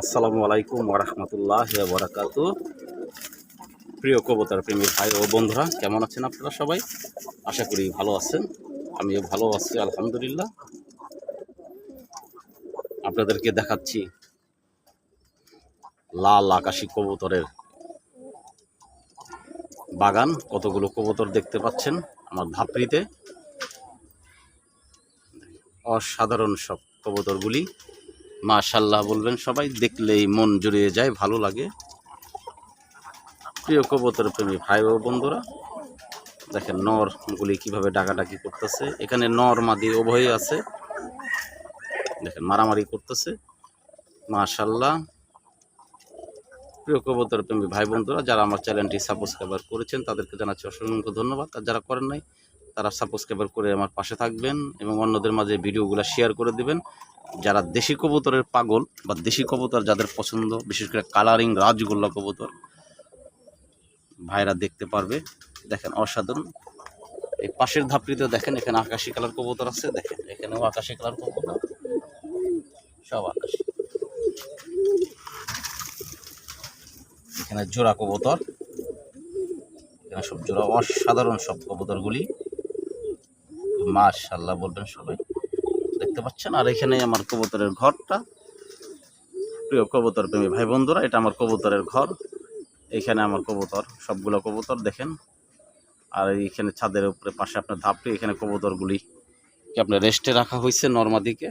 আসসালামু আলাইকুম ওরহমতুল্লাহ বরাকাত প্রিয় কবতার প্রেমী ভাই ও বন্ধুরা, কেমন আছেন আপনারা সবাই? আশা করি ভালো আছেন, আমিও ভালো আছি, আলহামদুলিল্লাহ। আপনাদেরকে দেখাচ্ছি লাল আকাশি কবুতরের বাগান, কতগুলো কবুতর দেখতে পাচ্ছেন আমার ধাপড়িতে। অসাধারণ সব কবুতরগুলি। মাশাল্লাহ বলবেন সবাই, দেখলেই মন জুড়িয়ে যায়, ভালো লাগে। প্রিয় কবুতর প্রেমী ভাই ও বন্ধুরা, দেখেন নরগুলি কীভাবে ডাকাডাকি করতেছে। এখানে নর মাদি উভয়ই আছে। দেখেন মারামারি করতেছে। মাশাল্লাহ। প্রিয় কবুতর প্রেমী ভাই বন্ধুরা, যারা আমার চ্যানেলটি সাবস্ক্রাইবার করেছেন, তাদেরকে জানাচ্ছি অসংখ্য ধন্যবাদ। আর যারা করেন নাই তারা সাবস্ক্রাইবার করে আমার পাশে থাকবেন এবং অন্যদের মাঝে ভিডিওগুলো শেয়ার করে দিবেন। যারা দেশি কবুতরের পাগল বা দেশি কবুতর যাদের পছন্দ, বিশেষ করে কালারিং রাজগোল্লা কবুতর, ভাইরা দেখতে পারবে। দেখেন অসাধারণ। এই পাশের ধাপড়িতেও দেখেন, এখানে আকাশি কালার কবুতর আছে। দেখেন, এখানেও আকাশি কালার কবুতর। সব আকাশি। এখানে জোড়া কবুতর। এখানে সব জোড়া অসাধারণ সব কবুতরগুলি। মাশাল্লাহ বলবেন সবাই। দেখতে পাচ্ছেন? আর এখানে আমার কবুতরের ঘরটা। প্রিয় কবুতর প্রেমী ভাই বন্ধুরা, এটা আমার কবুতরের ঘর। এখানে আমার কবুতর, সবগুলো কবুতর দেখেন। আর এইখানে ছাদের উপরে পাশে আপনার ধাপটি, এখানে কবুতরগুলি আপনার রেস্টে রাখা হয়েছে নর্মাদিকে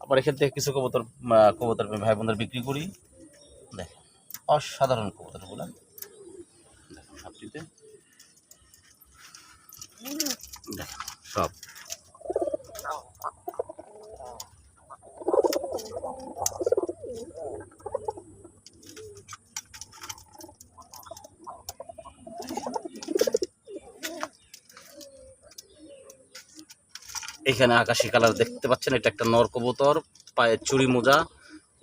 আবার এখান থেকে কিছু কবুতর কবুতর ভাই বোনদের বিক্রি করি। দেখেন, অসাধারণ কবুতরগুলো। দেখেন ধাপটিতে। দেখেন সব এখানে আকাশি কালার দেখতে পাচ্ছেন, এটা একটা নর কবুতর পায়ে চুরি মোজা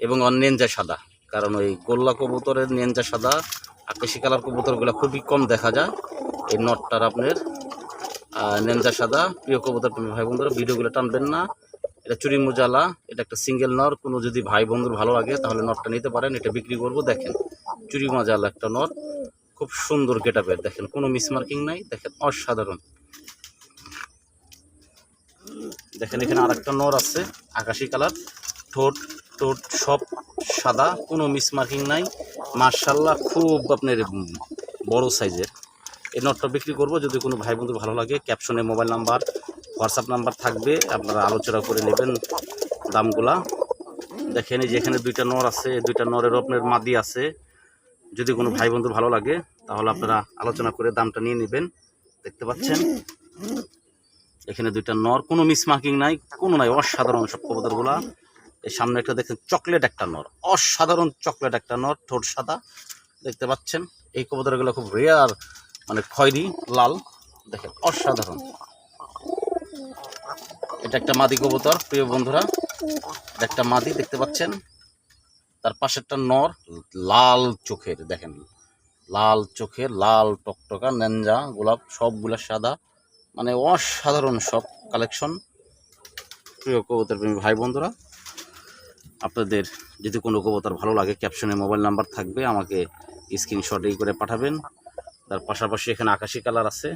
এবং নেঞ্জা সাদা। কারণ ওই গোল্লা কবুতরের নেঞ্জা সাদা, আকাশি কালার কবুতরগুলো খুবই কম দেখা যায়। এই নটটার আপনার নেঞ্জা সাদা, প্রিয় কবুতর প্রেমী ভাই বন্ধুরা, ভিডিওগুলো টানবেন না। এটা চুরি মোজালা, এটা একটা সিঙ্গেল নর। কোনো যদি ভাই বন্ধুর ভালো লাগে, তাহলে নটটা নিতে পারেন, এটা বিক্রি করব। দেখেন, চুরি মোজালা একটা নর। খুব সুন্দর গেটাপের দেখেন, কোনো মিসমার্কিং নাই। দেখেন, অসাধারণ। দেখেন, এখানে আর একটা নর আছে, আকাশি কালার। ঠোঁট টোট সব সাদা, কোনো মিসমার্কিং নাই। মার্শাল্লাহ খুব আপনার বড় সাইজের এই নটটা বিক্রি করব। যদি কোনো ভাই বন্ধু ভালো লাগে ক্যাপশনে মোবাইল নাম্বার হোয়াটসঅ্যাপ নাম্বার থাকবে, আপনারা আলোচনা করে নেবেন দামগুলা। দেখেন যে এখানে দুইটা নর আছে দুইটা নরের আপনার মাদি আছে। যদি কোনো ভাই বন্ধু ভালো লাগে, তাহলে আপনারা আলোচনা করে দামটা নিয়ে নেবেন। দেখতে পাচ্ছেন? এখানে দুইটা নর, কোনো মিসমার্কিং নাই, কোনো নাই, অসাধারণ সব কবুতরগুলা। এই সামনে একটা দেখেন চকলেট একটা নর, অসাধারণ চকলেট একটা নর, ঠোঁট সাদা। দেখতে পাচ্ছেন? এই কবুতরগুলো খুব রেয়ার মানে খয়েরি, লাল, দেখেন, অসাধারণ। এটা একটা মাদি কবুতর, প্রিয় বন্ধুরা। একটা মাদি, দেখতে পাচ্ছেন? তার পাশে একটা নর, লাল চোখের, দেখেন। লাল চোখের, লাল টকটকা নেঞ্জা গোলাপ, সবগুলা সাদা। মানে অসাধারণ সব কালেকশন। প্রিয় কবুতর প্রেমী ভাই বন্ধুরা, আপনাদের যদি কোনো কবুতর ভালো লাগে, ক্যাপশনে মোবাইল নাম্বার থাকবে, আমাকে স্ক্রিনশট এই করে পাঠাবেন। তার পাশাপাশি এখানে আকাশি কালার আছে।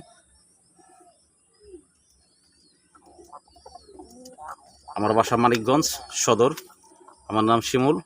আমার বাসা মানিকগঞ্জ সদর। আমার নাম শিমুল।